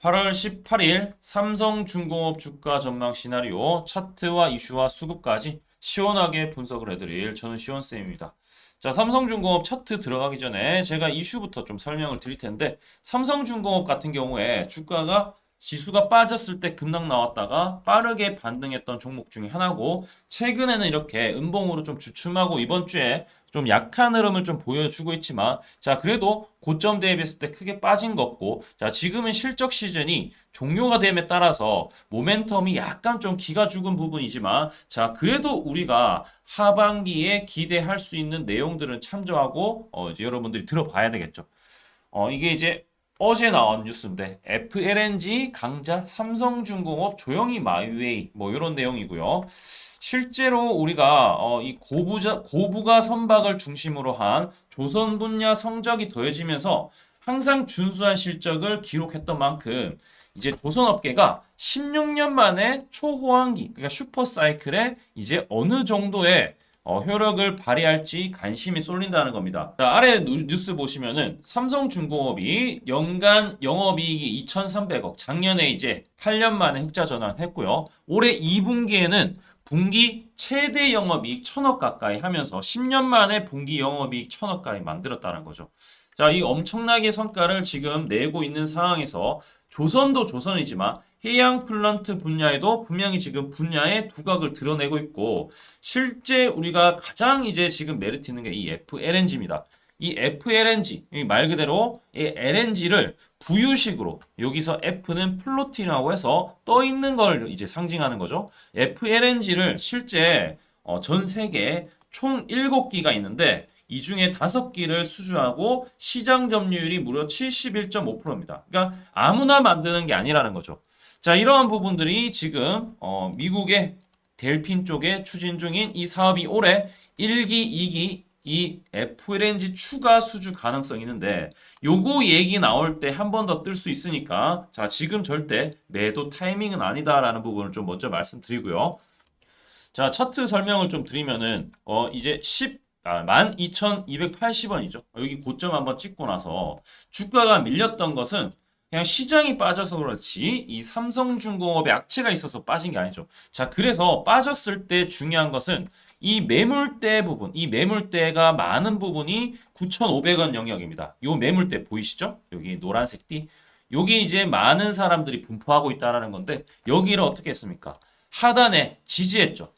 8월 18일 삼성중공업 주가 전망 시나리오 차트와 이슈와 수급까지 시원하게 분석을 해드릴 저는 시원쌤입니다. 자, 삼성중공업 차트 들어가기 전에 제가 이슈부터 좀 설명을 드릴 텐데 삼성중공업 같은 경우에 주가가 지수가 빠졌을 때 급락 나왔다가 빠르게 반등했던 종목 중에 하나고 최근에는 이렇게 음봉으로 좀 주춤하고 이번 주에 좀 약한 흐름을 좀 보여주고 있지만 자 그래도 고점 대비했을 때 크게 빠진 거고 자 지금은 실적 시즌이 종료가 됨에 따라서 모멘텀이 약간 좀 기가 죽은 부분이지만 자 그래도 우리가 하반기에 기대할 수 있는 내용들은 참조하고 어, 이제 여러분들이 들어봐야 되겠죠. 어 이게 이제 어제 나온 뉴스인데 FLNG 강자 삼성중공업 조용히 마이웨이 뭐 이런 내용이고요. 실제로 우리가 어, 이 고부자, 고부가 선박을 중심으로 한 조선 분야 성적이 더해지면서 항상 준수한 실적을 기록했던 만큼 이제 조선업계가 16년 만에 초호황기 그러니까 슈퍼사이클에 이제 어느 정도의 어, 효력을 발휘할지 관심이 쏠린다는 겁니다. 자, 아래 누- 뉴스 보시면은 삼성중공업이 연간 영업이익이 2,300억, 작년에 이제 8년 만에 흑자 전환했고요. 올해 2분기에는 분기 최대 영업이익 1,000억 가까이 하면서 10년 만에 분기 영업이익 1,000억 가까이 만들었다는 거죠. 자, 이 엄청나게 성과를 지금 내고 있는 상황에서 조선도 조선이지만 해양 플란트 분야에도 분명히 지금 분야의 두각을 드러내고 있고 실제 우리가 가장 이제 지금 메리트 있는 게 이 FLNG입니다. 이 FLNG 이말 그대로 이 LNG를 부유식으로 여기서 F는 플로팅이라고 해서 떠 있는 걸 이제 상징하는 거죠. FLNG를 실제 어, 전 세계에 총 7기가 있는데 이 중에 5기를 수주하고 시장 점유율이 무려 71.5%입니다. 그러니까 아무나 만드는 게 아니라는 거죠. 자, 이러한 부분들이 지금 어, 미국의 델핀 쪽에 추진 중인 이 사업이 올해 1기, 2기 이 FLNG 추가 수주 가능성이 있는데 요거 얘기 나올 때 한 번 더 뜰 수 있으니까 자, 지금 절대 매도 타이밍은 아니다라는 부분을 좀 먼저 말씀드리고요. 자, 차트 설명을 좀 드리면은 어 이제 10 아, 12,280원이죠. 여기 고점 한번 찍고 나서 주가가 밀렸던 것은 그냥 시장이 빠져서 그렇지 이 삼성중공업에 악재가 있어서 빠진 게 아니죠. 자, 그래서 빠졌을 때 중요한 것은 이 매물대 부분, 이 매물대가 많은 부분이 9,500원 영역입니다. 요 매물대 보이시죠? 여기 노란색 띠. 여기 이제 많은 사람들이 분포하고 있다라는 건데 여기를 어떻게 했습니까? 하단에 지지했죠.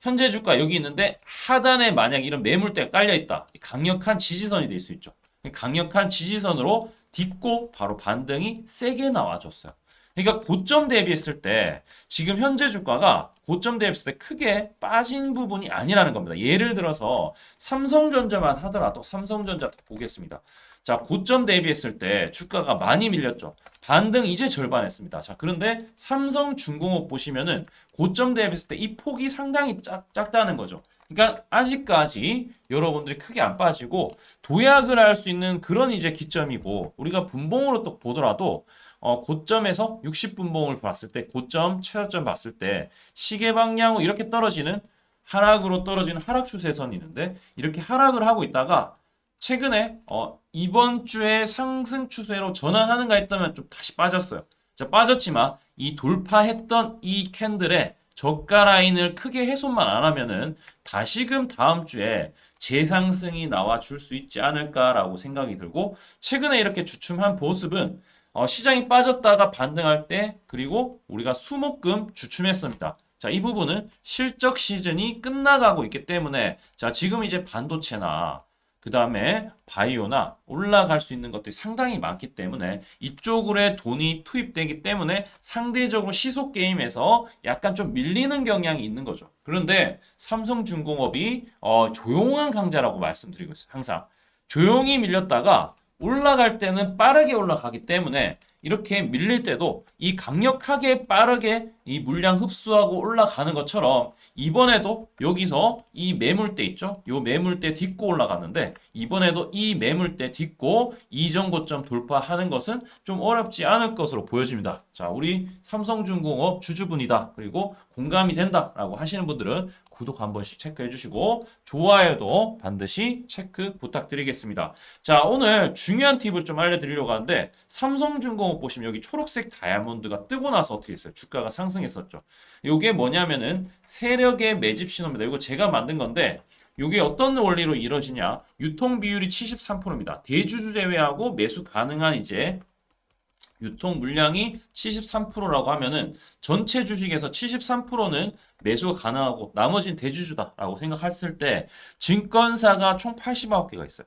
현재 주가 여기 있는데 하단에 만약 이런 매물대가 깔려 있다. 강력한 지지선이 될 수 있죠. 강력한 지지선으로 딛고 바로 반등이 세게 나와줬어요. 그러니까 고점 대비했을 때 지금 현재 주가가 고점 대비했을 때 크게 빠진 부분이 아니라는 겁니다. 예를 들어서 삼성전자만 하더라도 삼성전자 보겠습니다. 자, 고점 대비했을 때 주가가 많이 밀렸죠. 반등 이제 절반 했습니다. 자, 그런데 삼성중공업 보시면은 고점 대비했을 때 이 폭이 상당히 작, 작다는 거죠. 그러니까 아직까지 여러분들이 크게 안 빠지고 도약을 할 수 있는 그런 이제 기점이고 우리가 분봉으로 또 보더라도 어, 고점에서 60분봉을 봤을 때 고점 최저점 봤을 때 시계 방향으로 이렇게 떨어지는 하락으로 떨어지는 하락 추세선이 있는데 이렇게 하락을 하고 있다가 최근에 어, 이번 주에 상승 추세로 전환하는가 했다면 좀 다시 빠졌어요. 자, 빠졌지만 이 돌파했던 이 캔들의 저가 라인을 크게 훼손만 안 하면은 다시금 다음 주에 재상승이 나와 줄 수 있지 않을까라고 생각이 들고 최근에 이렇게 주춤한 모습은 어, 시장이 빠졌다가 반등할 때 그리고 우리가 수목금 주춤했습니다. 자, 이 부분은 실적 시즌이 끝나가고 있기 때문에 자, 지금 이제 반도체나 그 다음에 바이오나 올라갈 수 있는 것들이 상당히 많기 때문에 이쪽으로의 돈이 투입되기 때문에 상대적으로 시속 게임에서 약간 좀 밀리는 경향이 있는 거죠. 그런데 삼성중공업이 어, 조용한 강자라고 말씀드리고 있어요. 항상 조용히 밀렸다가 올라갈 때는 빠르게 올라가기 때문에 이렇게 밀릴 때도 이 강력하게 빠르게 이 물량 흡수하고 올라가는 것처럼 이번에도 여기서 이 매물대 있죠? 요 매물대 딛고 올라갔는데 이번에도 이 매물대 딛고 이전 고점 돌파하는 것은 좀 어렵지 않을 것으로 보여집니다. 자, 우리 삼성중공업 주주분이다. 그리고 공감이 된다라고 하시는 분들은 구독 한 번씩 체크해 주시고 좋아요도 반드시 체크 부탁드리겠습니다. 자, 오늘 중요한 팁을 좀 알려드리려고 하는데 삼성중공업 보시면 여기 초록색 다이아몬드가 뜨고 나서 어떻게 했어요? 주가가 상승했었죠. 이게 뭐냐면은 세력 의 매집 신호입니다. 이거 제가 만든 건데 이게 어떤 원리로 이루어지냐? 유통 비율이 73%입니다. 대주주 제외하고 매수 가능한 이제 유통 물량이 73%라고 하면은 전체 주식에서 73%는 매수가 가능하고 나머지는 대주주다라고 생각했을 때 증권사가 총 89개가 있어요.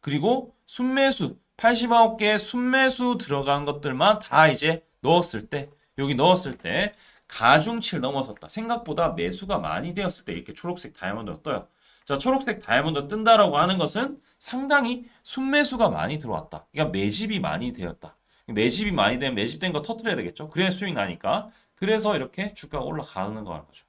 그리고 순매수 89개 순매수 들어간 것들만 다 이제 넣었을 때 여기 넣었을 때 가중치를 넘어섰다. 생각보다 매수가 많이 되었을 때 이렇게 초록색 다이아몬드가 떠요. 자, 초록색 다이아몬드 뜬다라고 하는 것은 상당히 순매수가 많이 들어왔다. 그러니까 매집이 많이 되었다. 매집이 많이 되면 매집된 거 터트려야 되겠죠. 그래야 수익 나니까. 그래서 이렇게 주가가 올라가는 거라는 거죠.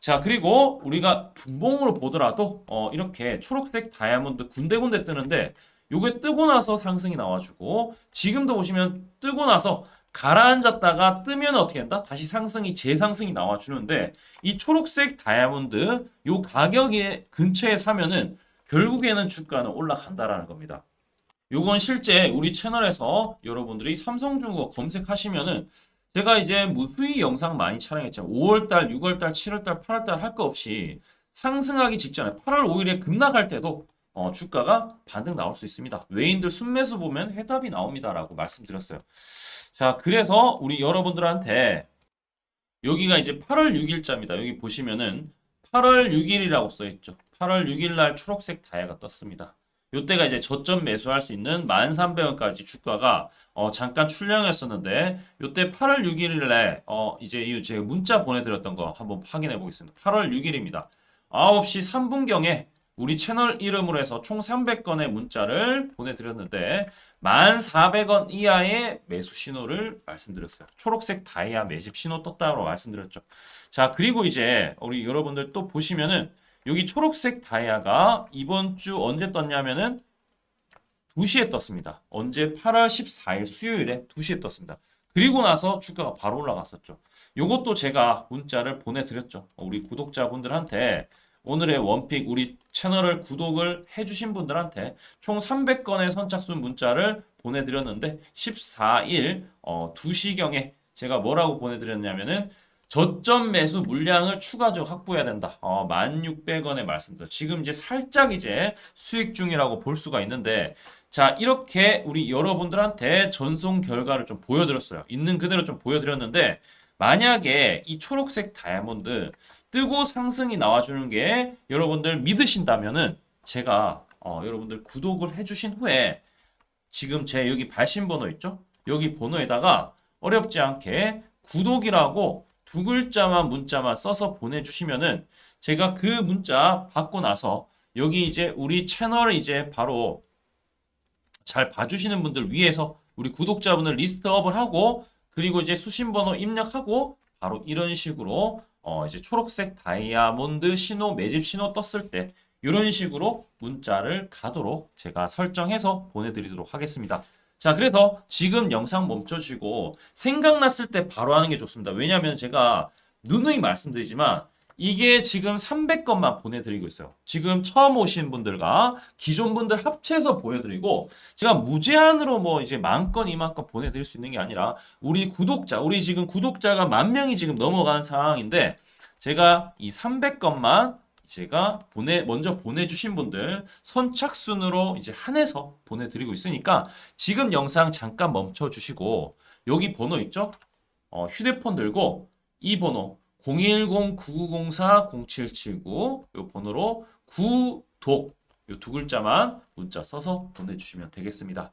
자, 그리고 우리가 분봉으로 보더라도 어, 이렇게 초록색 다이아몬드 군데군데 뜨는데 요게 뜨고 나서 상승이 나와주고 지금도 보시면 뜨고 나서 가라앉았다가 뜨면 어떻게 된다? 다시 상승이 재상승이 나와주는데 이 초록색 다이아몬드 요 가격에 근처에 사면은 결국에는 주가는 올라간다라는 겁니다. 요건 실제 우리 채널에서 여러분들이 삼성중공업 검색하시면은 제가 이제 무수히 영상 많이 촬영했죠. 5월달, 6월달, 7월달, 8월달 할 거 없이 상승하기 직전에 8월 5일에 급락할 때도 어, 주가가 반등 나올 수 있습니다. 외인들 순매수 보면 해답이 나옵니다라고 말씀드렸어요. 자, 그래서 우리 여러분들한테 여기가 이제 8월 6일자입니다. 여기 보시면은 8월 6일이라고 써 있죠. 8월 6일 날 초록색 다이아가 떴습니다. 요때가 이제 저점 매수할 수 있는 1,300원까지 주가가 어, 잠깐 출렁였었는데 요때 8월 6일에 어, 이제 이 제가 문자 보내드렸던 거 한번 확인해 보겠습니다. 8월 6일입니다. 9시 3분경에 우리 채널 이름으로 해서 총 300건의 문자를 보내드렸는데 1,400원 이하의 매수 신호를 말씀드렸어요. 초록색 다이아 매집 신호 떴다고 말씀드렸죠. 자, 그리고 이제 우리 여러분들 또 보시면은 여기 초록색 다이아가 이번 주 언제 떴냐면은 2시에 떴습니다. 언제 8월 14일 수요일에 2시에 떴습니다. 그리고 나서 주가가 바로 올라갔었죠. 요것도 제가 문자를 보내드렸죠. 우리 구독자분들한테 오늘의 원픽 우리 채널을 구독을 해주신 분들한테 총 300건의 선착순 문자를 보내드렸는데 14일 어, 2시경에 제가 뭐라고 보내드렸냐면은 저점 매수 물량을 추가적으로 확보해야 된다. 어, 1,600원에 말씀드렸죠. 지금 이제 살짝 이제 수익 중이라고 볼 수가 있는데 자, 이렇게 우리 여러분들한테 전송 결과를 좀 보여드렸어요. 있는 그대로 좀 보여드렸는데 만약에 이 초록색 다이아몬드 뜨고 상승이 나와주는 게 여러분들 믿으신다면은 제가 어, 여러분들 구독을 해주신 후에 지금 제 여기 발신 번호 있죠? 여기 번호에다가 어렵지 않게 구독이라고 두 글자만 문자만 써서 보내주시면은 제가 그 문자 받고 나서 여기 이제 우리 채널을 이제 바로 잘 봐주시는 분들 위해서 우리 구독자분을 리스트업을 하고 그리고 이제 수신 번호 입력하고 바로 이런 식으로 어 이제 초록색 다이아몬드 신호 매집 신호 떴을 때 이런 식으로 문자를 가도록 제가 설정해서 보내드리도록 하겠습니다. 자, 그래서 지금 영상 멈춰주고 생각났을 때 바로 하는 게 좋습니다. 왜냐하면 제가 누누이 말씀드리지만 이게 지금 300건만 보내드리고 있어요. 지금 처음 오신 분들과 기존 분들 합쳐서 보여드리고 제가 무제한으로 뭐 이제 만 건, 이만 건 보내드릴 수 있는 게 아니라 우리 구독자, 우리 지금 구독자가 만 명이 지금 넘어간 상황인데 제가 이 300건만 제가 보내 먼저 보내주신 분들 선착순으로 이제 한해서 보내드리고 있으니까 지금 영상 잠깐 멈춰 주시고 여기 번호 있죠? 어, 휴대폰 들고 이 번호 010-9904-0779이 번호로 구독 이두 글자만 문자 써서 보내주시면 되겠습니다.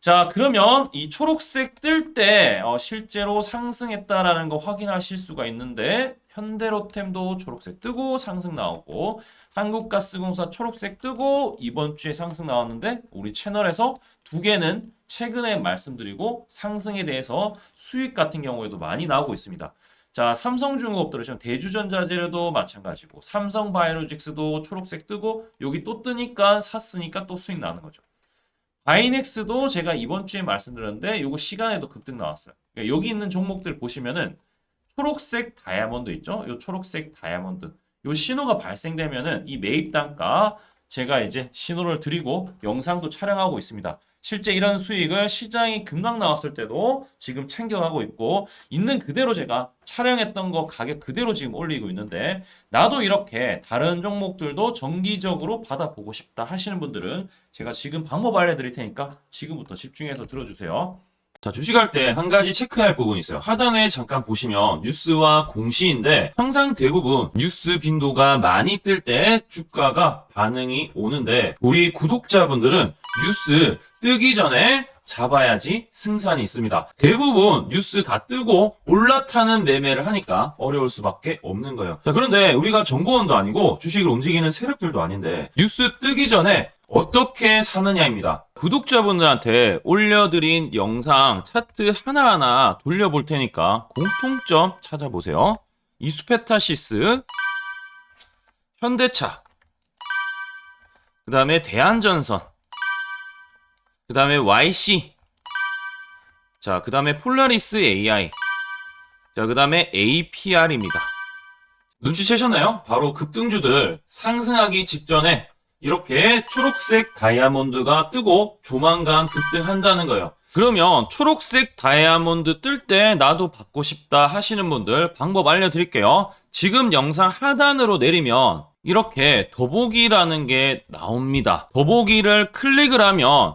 자, 그러면 이 초록색 뜰때 어, 실제로 상승했다라는 거 확인하실 수가 있는데 현대로템도 초록색 뜨고 상승 나오고 한국가스공사 초록색 뜨고 이번 주에 상승 나왔는데 우리 채널에서 두 개는 최근에 말씀드리고 상승에 대해서 수익 같은 경우에도 많이 나오고 있습니다. 자, 삼성중공업 들으시면 대주전자재료도 마찬가지고 삼성바이오로직스도 초록색 뜨고 여기 또 뜨니까 샀으니까 또 수익 나는 거죠. 바이넥스도 제가 이번 주에 말씀드렸는데 요거 시간에도 급등 나왔어요. 그러니까 여기 있는 종목들 보시면은 초록색 다이아몬드 있죠? 요 초록색 다이아몬드. 요 신호가 발생되면은 이 매입 단가 제가 이제 신호를 드리고 영상도 촬영하고 있습니다. 실제 이런 수익을 시장이 급락 나왔을 때도 지금 챙겨가고 있고 있는 그대로 제가 촬영했던 거 가격 그대로 지금 올리고 있는데 나도 이렇게 다른 종목들도 정기적으로 받아보고 싶다 하시는 분들은 제가 지금 방법 알려드릴 테니까 지금부터 집중해서 들어주세요. 자, 주식할 때 한 가지 체크할 부분이 있어요. 하단에 잠깐 보시면 뉴스와 공시인데 항상 대부분 뉴스 빈도가 많이 뜰 때 주가가 반응이 오는데 우리 구독자분들은 뉴스 뜨기 전에 잡아야지 승산이 있습니다. 대부분 뉴스 다 뜨고 올라타는 매매를 하니까 어려울 수밖에 없는 거예요. 자, 그런데 우리가 정보원도 아니고 주식을 움직이는 세력들도 아닌데 뉴스 뜨기 전에 어떻게 사느냐입니다. 구독자분들한테 올려드린 영상 차트 하나하나 돌려볼 테니까 공통점 찾아보세요. 이수페타시스, 현대차, 그 다음에 대한전선, 그 다음에 YC, 자, 그 다음에 폴라리스 AI, 자, 그 다음에 APR입니다. 눈치채셨나요? 바로 급등주들 상승하기 직전에 이렇게 초록색 다이아몬드가 뜨고 조만간 급등한다는 거예요. 그러면 초록색 다이아몬드 뜰 때 나도 받고 싶다 하시는 분들 방법 알려드릴게요. 지금 영상 하단으로 내리면 이렇게 더보기라는 게 나옵니다. 더보기를 클릭을 하면